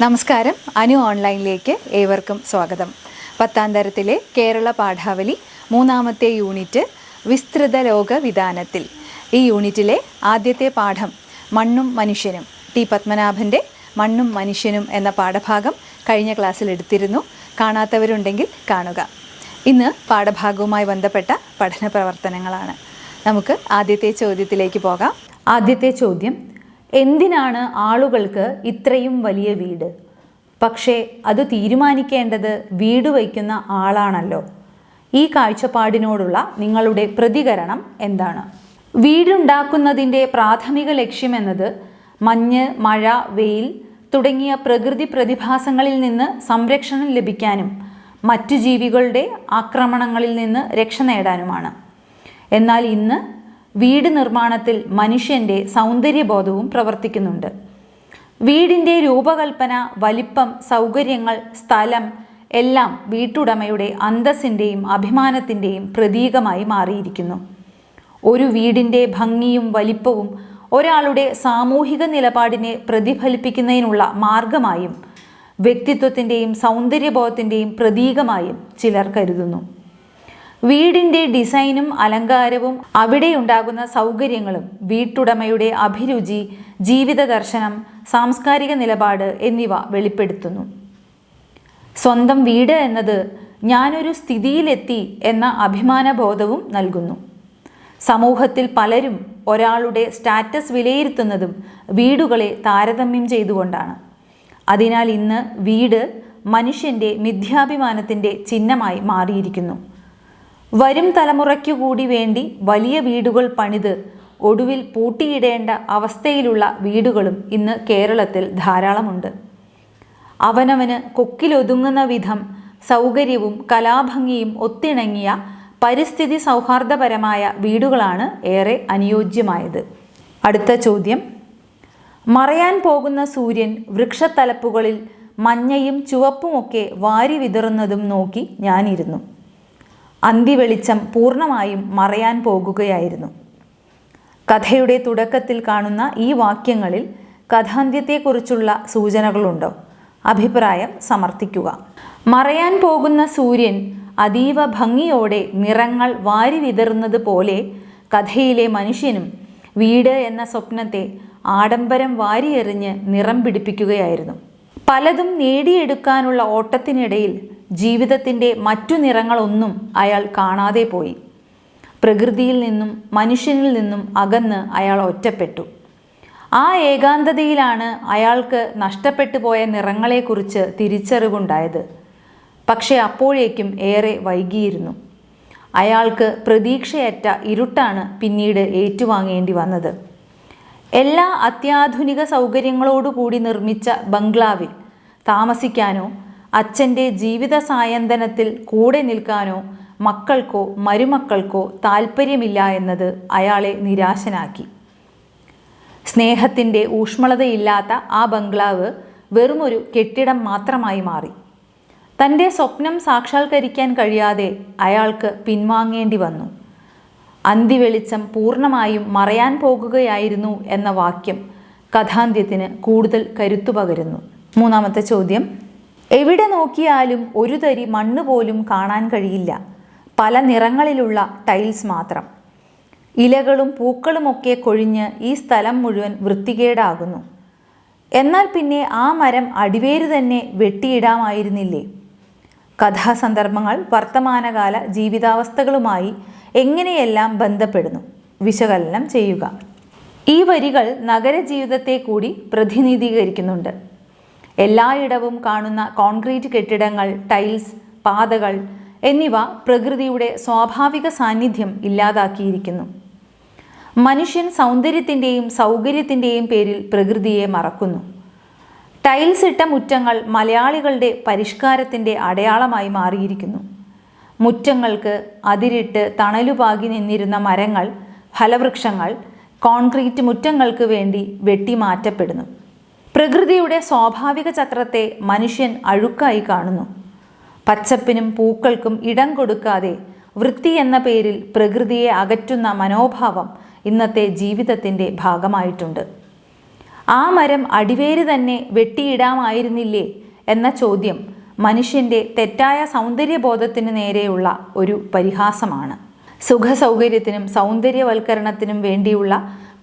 നമസ്കാരം. അനു ഓൺലൈനിലേക്ക് ഏവർക്കും സ്വാഗതം. പത്താം തരത്തിലെ കേരള പാഠാവലി മൂന്നാമത്തെ യൂണിറ്റ് വിസ്തൃത ലോക വിധാനത്തിൽ ഈ യൂണിറ്റിലെ ആദ്യത്തെ പാഠം മണ്ണും മനുഷ്യനും. ടി പത്മനാഭന്റെ മണ്ണും മനുഷ്യനും എന്ന പാഠഭാഗം കഴിഞ്ഞ ക്ലാസ്സിൽ എടുത്തിരുന്നു. കാണാത്തവരുണ്ടെങ്കിൽ കാണുക. ഇന്ന് പാഠഭാഗവുമായി ബന്ധപ്പെട്ട പഠന പ്രവർത്തനങ്ങളാണ്. നമുക്ക് ആദ്യത്തെ ചോദ്യത്തിലേക്ക് പോകാം. ആദ്യത്തെ ചോദ്യം എന്തിനാണ് ആളുകൾക്ക് ഇത്രയും വലിയ വീട്? പക്ഷേ അത് തീരുമാനിക്കേണ്ടത് വീട് വയ്ക്കുന്ന ആളാണല്ലോ. ഈ കാഴ്ചപ്പാടിനോടുള്ള നിങ്ങളുടെ പ്രതികരണം എന്താണ്? വീടുണ്ടാക്കുന്നതിന്റെ പ്രാഥമിക ലക്ഷ്യമെന്നത് മഞ്ഞ് മഴ വെയിൽ തുടങ്ങിയ പ്രകൃതി പ്രതിഭാസങ്ങളിൽ നിന്ന് സംരക്ഷണം ലഭിക്കാനും മറ്റു ജീവികളുടെ ആക്രമണങ്ങളിൽ നിന്ന് രക്ഷ നേടാനുമാണ്. എന്നാൽ ഇന്ന് വീട് നിർമ്മാണത്തിൽ മനുഷ്യന്റെ സൗന്ദര്യബോധവും പ്രവർത്തിക്കുന്നുണ്ട്. വീടിന്റെ രൂപകൽപ്പന വലിപ്പം സൗകര്യങ്ങൾ സ്ഥലം എല്ലാം വീട്ടുടമയുടെ അന്തസ്സിന്റെയും അഭിമാനത്തിന്റെയും പ്രതീകമായി മാറിയിരിക്കുന്നു. ഒരു വീടിന്റെ ഭംഗിയും വലിപ്പവും ഒരാളുടെ സാമൂഹിക നിലപാടിനെ പ്രതിഫലിപ്പിക്കുന്നതിനുള്ള മാർഗമായും വ്യക്തിത്വത്തിന്റെയും സൗന്ദര്യബോധത്തിന്റെയും പ്രതീകമായും ചിലർ കരുതുന്നു. വീടിന്റെ ഡിസൈനും അലങ്കാരവും അവിടെ ഉണ്ടാകുന്ന സൗകര്യങ്ങളും വീട്ടുടമയുടെ അഭിരുചി ജീവിത ദർശനം സാംസ്കാരിക നിലപാട് എന്നിവ വെളിപ്പെടുത്തുന്നു. സ്വന്തം വീട് എന്നത് ഞാനൊരു സ്ഥിതിയിലെത്തി എന്ന അഭിമാനബോധവും നൽകുന്നു. സമൂഹത്തിൽ പലരും ഒരാളുടെ സ്റ്റാറ്റസ് വിലയിരുത്തുന്നതും വീടുകളെ താരതമ്യം ചെയ്തുകൊണ്ടാണ്. അതിനാൽ ഇന്ന് വീട് മനുഷ്യന്റെ മിഥ്യാഭിമാനത്തിന്റെ ചിഹ്നമായി മാറിയിരിക്കുന്നു. വരും തലമുറയ്ക്കു കൂടി വേണ്ടി വലിയ വീടുകൾ പണിത് ഒടുവിൽ പൂട്ടിയിടേണ്ട അവസ്ഥയിലുള്ള വീടുകളും ഇന്ന് കേരളത്തിൽ ധാരാളമുണ്ട്. അവനവന് കൊക്കിലൊതുങ്ങുന്ന വിധം സൗകര്യവും കലാഭംഗിയും ഒത്തിണങ്ങിയ പരിസ്ഥിതി സൗഹാർദ്ദപരമായ വീടുകളാണ് ഏറെ അനുയോജ്യമായത്. അടുത്ത ചോദ്യം. മറയാൻ പോകുന്ന സൂര്യൻ വൃക്ഷത്തലപ്പുകളിൽ മഞ്ഞയും ചുവപ്പുമൊക്കെ വാരി വിതറുന്നതും നോക്കി ഞാനിരുന്നു. അന്തിവെളിച്ചം പൂർണമായും മറയാൻ പോകുകയായിരുന്നു. കഥയുടെ തുടക്കത്തിൽ കാണുന്ന ഈ വാക്യങ്ങളിൽ കഥാന്ത്യത്തെക്കുറിച്ചുള്ള സൂചനകളുണ്ടോ? അഭിപ്രായം സമർത്ഥിക്കുക. മറയാൻ പോകുന്ന സൂര്യൻ അതീവ ഭംഗിയോടെ നിറങ്ങൾ വാരി വിതറുന്നത് പോലെ കഥയിലെ മനുഷ്യനും വീട് എന്ന സ്വപ്നത്തെ ആഡംബരം വാരിയെറിഞ്ഞ് നിറം പിടിപ്പിക്കുകയായിരുന്നു. പലതും നേടിയെടുക്കാനുള്ള ഓട്ടത്തിനിടയിൽ ജീവിതത്തിന്റെ മറ്റു നിറങ്ങളൊന്നും അയാൾ കാണാതെ പോയി. പ്രകൃതിയിൽ നിന്നും മനുഷ്യനിൽ നിന്നും അകന്ന് അയാൾ ഒറ്റപ്പെട്ടു. ആ ഏകാന്തതയിലാണ് അയാൾക്ക് നഷ്ടപ്പെട്ടു പോയ നിറങ്ങളെക്കുറിച്ച് തിരിച്ചറിവുണ്ടായത്. പക്ഷേ അപ്പോഴേക്കും ഏറെ വൈകിയിരുന്നു. അയാൾക്ക് പ്രതീക്ഷയറ്റ ഇരുട്ടാണ് പിന്നീട് ഏറ്റുവാങ്ങേണ്ടി വന്നത്. എല്ലാ അത്യാധുനിക സൗകര്യങ്ങളോടുകൂടി നിർമ്മിച്ച ബംഗ്ലാവിൽ താമസിക്കാനോ അച്ഛന്റെ ജീവിത സായന്തനത്തിൽ കൂടെ നിൽക്കാനോ മക്കൾക്കോ മരുമക്കൾക്കോ താല്പര്യമില്ല എന്നത് അയാളെ നിരാശനാക്കി. സ്നേഹത്തിന്റെ ഊഷ്മളതയില്ലാത്ത ആ ബംഗ്ലാവ് വെറുമൊരു കെട്ടിടം മാത്രമായി മാറി. തന്റെ സ്വപ്നം സാക്ഷാത്കരിക്കാൻ കഴിയാതെ അയാൾക്ക് പിൻവാങ്ങേണ്ടി വന്നു. അന്തിവെളിച്ചം പൂർണമായും മറയാൻ പോകുകയായിരുന്നു എന്ന വാക്യം കഥാന്ത്യത്തിന് കൂടുതൽ കരുത്തു പകരുന്നു. മൂന്നാമത്തെ ചോദ്യം എവിടെ നോക്കിയാലും ഒരു തരി മണ്ണ് പോലും കാണാൻ കഴിയില്ല. പല നിറങ്ങളിലുള്ള ടൈൽസ് മാത്രം. ഇലകളും പൂക്കളുമൊക്കെ കൊഴിഞ്ഞ് ഈ സ്ഥലം മുഴുവൻ വൃത്തികേടാകുന്നു. എന്നാൽ പിന്നെ ആ മരം അടിവേര് തന്നെ വെട്ടിയിടാമായിരുന്നില്ലേ? കഥാസന്ദർഭങ്ങൾ വർത്തമാനകാല ജീവിതാവസ്ഥകളുമായി എങ്ങനെയെല്ലാം ബന്ധപ്പെടുന്നു? വിശകലനം ചെയ്യുക. ഈ വരികൾ നഗരജീവിതത്തെ കൂടി പ്രതിനിധീകരിക്കുന്നുണ്ട്. എല്ലായിടവും കാണുന്ന കോൺക്രീറ്റ് കെട്ടിടങ്ങൾ ടൈൽസ് പാതകൾ എന്നിവ പ്രകൃതിയുടെ സ്വാഭാവിക സാന്നിധ്യം ഇല്ലാതാക്കിയിരിക്കുന്നു. മനുഷ്യൻ സൗന്ദര്യത്തിന്റെയും സൗകര്യത്തിന്റെയും പേരിൽ പ്രകൃതിയെ മറക്കുന്നു. ടൈൽസ് ഇട്ട മുറ്റങ്ങൾ മലയാളികളുടെ പരിഷ്കാരത്തിന്റെ അടയാളമായി മാറിയിരിക്കുന്നു. മുറ്റങ്ങൾക്ക് അതിരിട്ട് തണലുപാകി നിന്നിരുന്ന മരങ്ങൾ ഫലവൃക്ഷങ്ങൾ കോൺക്രീറ്റ് മുറ്റങ്ങൾക്ക് വേണ്ടി വെട്ടിമാറ്റപ്പെടുന്നു. പ്രകൃതിയുടെ സ്വാഭാവിക ചക്രത്തെ മനുഷ്യൻ അഴുക്കായി കാണുന്നു. പച്ചപ്പിനും പൂക്കൾക്കും ഇടം കൊടുക്കാതെ വൃത്തി എന്ന പേരിൽ പ്രകൃതിയെ അകറ്റുന്ന മനോഭാവം ഇന്നത്തെ ജീവിതത്തിന്റെ ഭാഗമായിട്ടുണ്ട്. ആ മരം അടിവേര് തന്നെ വെട്ടിയിടാമായിരുന്നില്ലേ എന്ന ചോദ്യം മനുഷ്യന്റെ തെറ്റായ സൗന്ദര്യബോധത്തിന് നേരെയുള്ള ഒരു പരിഹാസമാണ്. സുഖസൗകര്യത്തിനും സൗന്ദര്യവൽക്കരണത്തിനും വേണ്ടിയുള്ള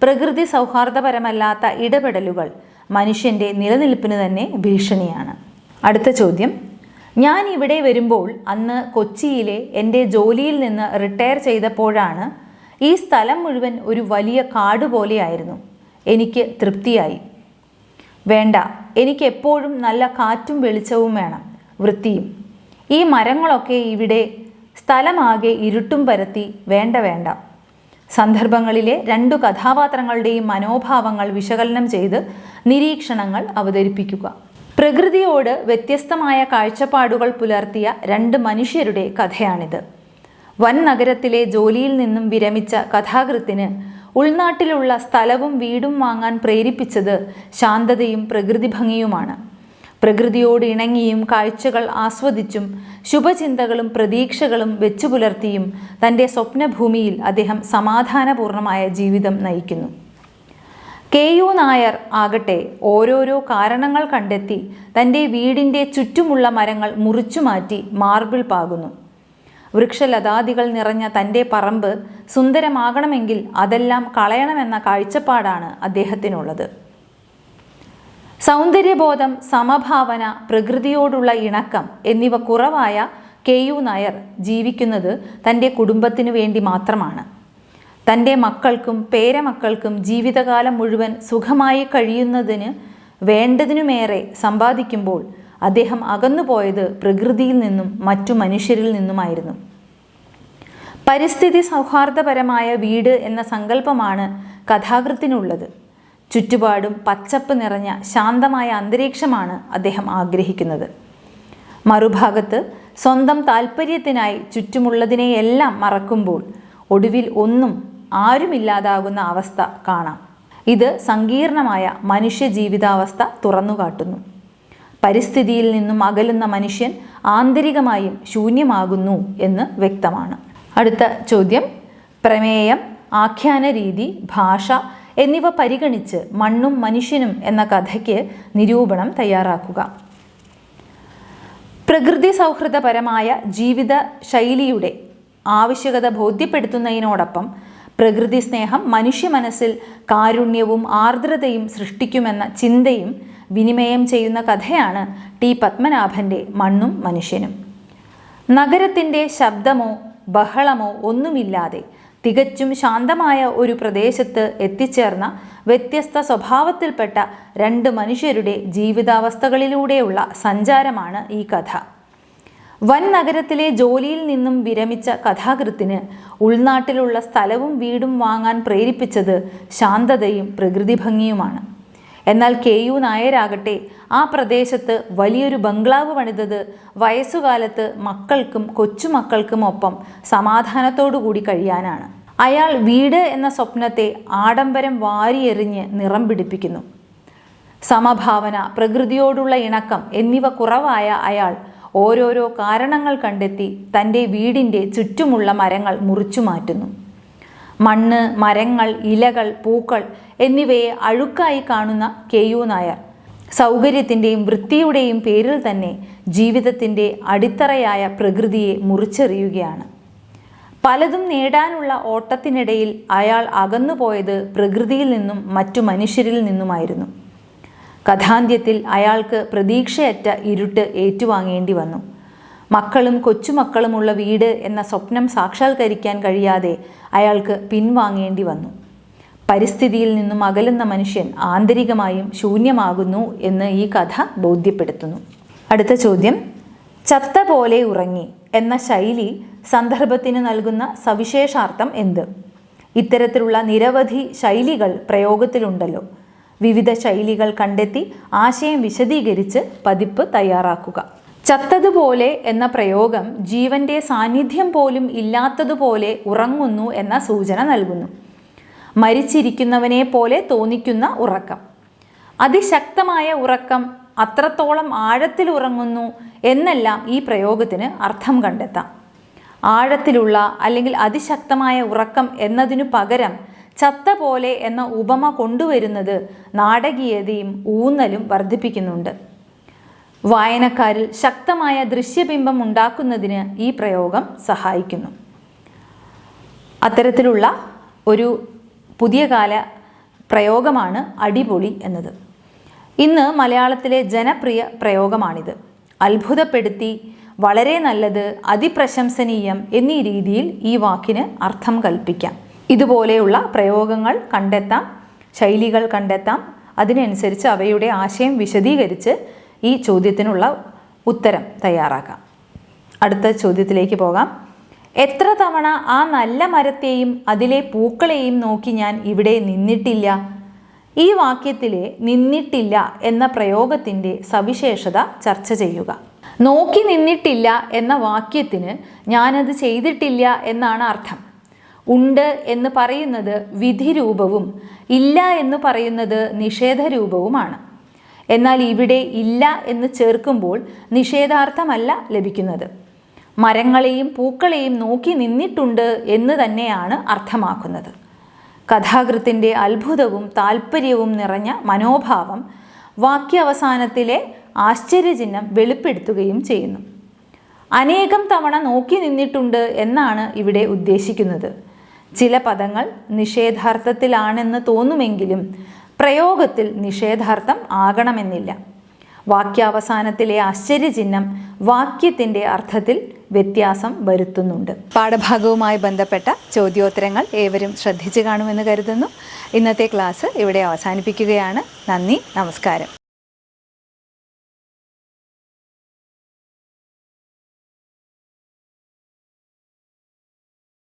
പ്രകൃതി സൗഹാർദ്ദപരമല്ലാത്ത ഇടപെടലുകൾ മനുഷ്യന്റെ നിലനിൽപ്പിന് തന്നെ ഭീഷണിയാണ്. അടുത്ത ചോദ്യം. ഞാൻ ഇവിടെ വരുമ്പോൾ അന്ന് കൊച്ചിയിലെ എന്റെ ജോലിയിൽ നിന്ന് റിട്ടയർ ചെയ്തപ്പോഴാണ് ഈ സ്ഥലം മുഴുവൻ ഒരു വലിയ കാട് പോലെയായിരുന്നു. എനിക്ക് തൃപ്തിയായി. വേണ്ട എനിക്ക് എപ്പോഴും നല്ല കാറ്റും വെളിച്ചവും വേണം വൃത്തിയും. ഈ മരങ്ങളൊക്കെ ഇവിടെ സ്ഥലമാകെ ഇരുട്ടും പരത്തി വേണ്ട വേണ്ട. സന്ദർഭങ്ങളിലെ രണ്ടു കഥാപാത്രങ്ങളുടെയും മനോഭാവങ്ങൾ വിശകലനം ചെയ്ത് നിരീക്ഷണങ്ങൾ അവതരിപ്പിക്കുക. പ്രകൃതിയോട് വ്യത്യസ്തമായ കാഴ്ചപ്പാടുകൾ പുലർത്തിയ രണ്ട് മനുഷ്യരുടെ കഥയാണിത്. വൻ നഗരത്തിലെ ജോലിയിൽ നിന്നും വിരമിച്ച കഥാകൃത്തിന് ഉൾനാട്ടിലുള്ള സ്ഥലവും വീടും വാങ്ങാൻ പ്രേരിപ്പിച്ചത് ശാന്തതയും പ്രകൃതി ഭംഗിയുമാണ്. പ്രകൃതിയോട് ഇണങ്ങിയും കാഴ്ചകൾ ആസ്വദിച്ചും ശുഭചിന്തകളും പ്രതീക്ഷകളും വെച്ചു പുലർത്തിയും തന്റെ സ്വപ്നഭൂമിയിൽ അദ്ദേഹം സമാധാനപൂർണമായ ജീവിതം നയിക്കുന്നു. കെ യു നായർ ആകട്ടെ ഓരോരോ കാരണങ്ങൾ കണ്ടെത്തി തന്റെ വീടിന്റെ ചുറ്റുമുള്ള മരങ്ങൾ മുറിച്ചുമാറ്റി മാർബിൾ പാകുന്നു. വൃക്ഷലതാദികൾ നിറഞ്ഞ തന്റെ പറമ്പ് സുന്ദരമാകണമെങ്കിൽ അതെല്ലാം കളയണമെന്ന കാഴ്ചപ്പാടാണ് അദ്ദേഹത്തിനുള്ളത്. സൗന്ദര്യബോധം സമഭാവന പ്രകൃതിയോടുള്ള ഇണക്കം എന്നിവ കുറവായ കെ യു നായർ ജീവിക്കുന്നത് തന്റെ കുടുംബത്തിനു വേണ്ടി മാത്രമാണ്. തന്റെ മക്കൾക്കും പേരമക്കൾക്കും ജീവിതകാലം മുഴുവൻ സുഖമായി കഴിയുന്നതിന് വേണ്ടതിനുമേറെ സമ്പാദിക്കുമ്പോൾ അദ്ദേഹം അകന്നുപോയത് പ്രകൃതിയിൽ നിന്നും മറ്റു മനുഷ്യരിൽ നിന്നുമായിരുന്നു. പരിസ്ഥിതി സൗഹാർദ്ദപരമായ വീട് എന്ന സങ്കല്പമാണ് കഥാകൃത്തിനുള്ളത്. ചുറ്റുപാടും പച്ചപ്പ് നിറഞ്ഞ ശാന്തമായ അന്തരീക്ഷമാണ് അദ്ദേഹം ആഗ്രഹിക്കുന്നത്. മറുഭാഗത്ത് സ്വന്തം താല്പര്യത്തിനായി ചുറ്റുമുള്ളതിനെയെല്ലാം മറക്കുമ്പോൾ ഒടുവിൽ ഒന്നും ആരുമില്ലാതാകുന്ന അവസ്ഥ കാണാം. ഇത് സങ്കീർണമായ മനുഷ്യ ജീവിതാവസ്ഥ തുറന്നുകാട്ടുന്നു പരിസ്ഥിതിയിൽ നിന്നും അകലുന്ന മനുഷ്യൻ ആന്തരികമായും ശൂന്യമാകുന്നു എന്ന് വ്യക്തമാണ്. അടുത്ത ചോദ്യം പ്രമേയം ആഖ്യാന രീതി ഭാഷ എന്നിവ പരിഗണിച്ച് മണ്ണും മനുഷ്യനും എന്ന കഥയ്ക്ക് നിരൂപണം തയ്യാറാക്കുക. പ്രകൃതി സൗഹൃദപരമായ ജീവിത ശൈലിയുടെ ആവശ്യകത ബോധ്യപ്പെടുത്തുന്നതിനോടൊപ്പം പ്രകൃതി സ്നേഹം മനുഷ്യ മനസ്സിൽ കാരുണ്യവും ആർദ്രതയും സൃഷ്ടിക്കുമെന്ന ചിന്തയും വിനിമയം ചെയ്യുന്ന കഥയാണ് ടി പത്മനാഭന്റെ മണ്ണും മനുഷ്യനും. നഗരത്തിന്റെ ശബ്ദമോ ബഹളമോ ഒന്നുമില്ലാതെ തികച്ചും ശാന്തമായ ഒരു പ്രദേശത്ത് എത്തിച്ചേർന്ന വ്യത്യസ്ത സ്വഭാവത്തിൽപ്പെട്ട രണ്ട് മനുഷ്യരുടെ ജീവിതാവസ്ഥകളിലൂടെയുള്ള സഞ്ചാരമാണ് ഈ കഥ. വൻ നഗരത്തിലെ ജോലിയിൽ നിന്നും വിരമിച്ച കഥാകൃത്തിന് ഉൾനാട്ടിലുള്ള സ്ഥലവും വീടും വാങ്ങാൻ പ്രേരിപ്പിച്ചത് ശാന്തതയും പ്രകൃതി ഭംഗിയുമാണ് എന്നാൽ കെ യു നായരാകട്ടെ ആ പ്രദേശത്ത് വലിയൊരു ബംഗ്ലാവ് പണിതത് വയസ്സുകാലത്ത് മക്കൾക്കും കൊച്ചുമക്കൾക്കും ഒപ്പം സമാധാനത്തോടുകൂടി കഴിയാനാണ്. അയാൾ വീട് എന്ന സ്വപ്നത്തെ ആഡംബരം വാരിയെറിഞ്ഞ് നിറം പിടിപ്പിക്കുന്നു. സമഭാവന പ്രകൃതിയോടുള്ള ഇണക്കം എന്നിവ കുറവായ അയാൾ ഓരോരോ കാരണങ്ങൾ കണ്ടെത്തി തന്റെ വീടിന്റെ ചുറ്റുമുള്ള മരങ്ങൾ മുറിച്ചു മാറ്റുന്നു മണ്ണ് മരങ്ങൾ ഇലകൾ പൂക്കൾ എന്നിവയെ അഴുക്കായി കാണുന്ന കെ യു നായർ. സൗകര്യത്തിന്റെയും വൃത്തിയുടെയും പേരിൽ തന്നെ ജീവിതത്തിന്റെ അടിത്തറയായ പ്രകൃതിയെ മുറിച്ചെറിയുകയാണ്. പലതും നേടാനുള്ള ഓട്ടത്തിനിടയിൽ അയാൾ അകന്നുപോയത് പ്രകൃതിയിൽ നിന്നും മറ്റു മനുഷ്യരിൽ നിന്നുമായിരുന്നു. കഥാന്ത്യത്തിൽ അയാൾക്ക് പ്രതീക്ഷയറ്റ ഇരുട്ട് ഏറ്റുവാങ്ങേണ്ടി വന്നു. മക്കളും കൊച്ചുമക്കളുമുള്ള വീട് എന്ന സ്വപ്നം സാക്ഷാത്കരിക്കാൻ കഴിയാതെ അയാൾക്ക് പിൻവാങ്ങേണ്ടി വന്നു. പരിസ്ഥിതിയിൽ നിന്നും അകലുന്ന മനുഷ്യൻ ആന്തരികമായും ശൂന്യമാകുന്നു എന്ന് ഈ കഥ ബോധ്യപ്പെടുത്തുന്നു. അടുത്ത ചോദ്യം ചത്ത പോലെ ഉറങ്ങി എന്ന ശൈലി സന്ദർഭത്തിന് നൽകുന്ന സവിശേഷാർത്ഥം എന്ത്? ഇത്തരത്തിലുള്ള നിരവധി ശൈലികൾ പ്രയോഗത്തിലുണ്ടല്ലോ. വിവിധ ശൈലികൾ കണ്ടെത്തി ആശയം വിശദീകരിച്ച് പതിപ്പ് തയ്യാറാക്കുക. ചത്തതുപോലെ എന്ന പ്രയോഗം ജീവന്റെ സാന്നിധ്യം പോലും ഇല്ലാത്തതുപോലെ ഉറങ്ങുന്നു എന്ന സൂചന നൽകുന്നു. മരിച്ചിരിക്കുന്നവനെ പോലെ തോന്നിക്കുന്ന ഉറക്കം. അതിശക്തമായ ഉറക്കം അത്രത്തോളം ആഴത്തിൽ ഉറങ്ങുന്നു എന്നെല്ലാം ഈ പ്രയോഗത്തിന് അർത്ഥം കണ്ടെത്താം. ആഴത്തിലുള്ള അല്ലെങ്കിൽ അതിശക്തമായ ഉറക്കം എന്നതിനു പകരം ചത്ത പോലെ എന്ന ഉപമ കൊണ്ടുവരുന്നത് നാടകീയതയും ഊന്നലും വർദ്ധിപ്പിക്കുന്നുണ്ട്. വായനക്കാരിൽ ശക്തമായ ദൃശ്യബിംബം ഉണ്ടാക്കുന്നതിന് ഈ പ്രയോഗം സഹായിക്കുന്നു. അത്തരത്തിലുള്ള ഒരു പുതിയ കാല പ്രയോഗമാണ് അടിപൊളി എന്നത്. ഇന്ന് മലയാളത്തിലെ ജനപ്രിയ പ്രയോഗമാണിത്. അത്ഭുതപ്പെടുത്തി വളരെ നല്ലത് അതിപ്രശംസനീയം എന്നീ രീതിയിൽ ഈ വാക്കിന് അർത്ഥം കൽപ്പിക്കാം. ഇതുപോലെയുള്ള പ്രയോഗങ്ങൾ കണ്ടെത്താം ശൈലികൾ കണ്ടെത്താം അതിനനുസരിച്ച് അവയുടെ ആശയം വിശദീകരിച്ച് ഈ ചോദ്യത്തിനുള്ള ഉത്തരം തയ്യാറാക്കാം. അടുത്ത ചോദ്യത്തിലേക്ക് പോകാം. എത്ര തവണ ആ നല്ല മരത്തെയും അതിലെ പൂക്കളെയും നോക്കി ഞാൻ ഇവിടെ നിന്നിട്ടില്ല? ഈ വാക്യത്തിലെ നിന്നിട്ടില്ല എന്ന പ്രയോഗത്തിന്റെ സവിശേഷത ചർച്ച ചെയ്യുക. നോക്കി നിന്നിട്ടില്ല എന്ന വാക്യത്തിന് ഞാനത് ചെയ്തിട്ടില്ല എന്നാണ് അർത്ഥം. ഉണ്ട് എന്ന് പറയുന്നത് വിധിരൂപവും ഇല്ല എന്ന് പറയുന്നത് നിഷേധരൂപവുമാണ്. എന്നാൽ ഇവിടെ ഇല്ല എന്ന് ചേർക്കുമ്പോൾ നിഷേധാർത്ഥമല്ല ലഭിക്കുന്നത്. മരങ്ങളെയും പൂക്കളെയും നോക്കി നിന്നിട്ടുണ്ട് എന്ന് തന്നെയാണ് അർത്ഥമാക്കുന്നത്. കഥാകൃത്തിന്റെ അത്ഭുതവും താല്പര്യവും നിറഞ്ഞ മനോഭാവം വാക്യാവസാനത്തിലെ ആശ്ചര്യചിഹ്നം വെളിപ്പെടുത്തുകയും ചെയ്യുന്നു. അനേകം തവണ നോക്കി നിന്നിട്ടുണ്ട് എന്നാണ് ഇവിടെ ഉദ്ദേശിക്കുന്നത്. ചില പദങ്ങൾ നിഷേധാർത്ഥത്തിലാണെന്ന് തോന്നുമെങ്കിലും പ്രയോഗത്തിൽ നിഷേധാർത്ഥം ആകണമെന്നില്ല. വാക്യാവസാനത്തിലെ ആശ്ചര്യചിഹ്നം വാക്യത്തിന്റെ അർത്ഥത്തിൽ വ്യത്യാസം വരുത്തുന്നുണ്ട്. പാഠഭാഗവുമായി ബന്ധപ്പെട്ട ചോദ്യോത്തരങ്ങൾ ഏവരും ശ്രദ്ധിച്ചു കാണുമെന്ന് കരുതുന്നു. ഇന്നത്തെ ക്ലാസ് ഇവിടെ അവസാനിപ്പിക്കുകയാണ്. നന്ദി നമസ്കാരം.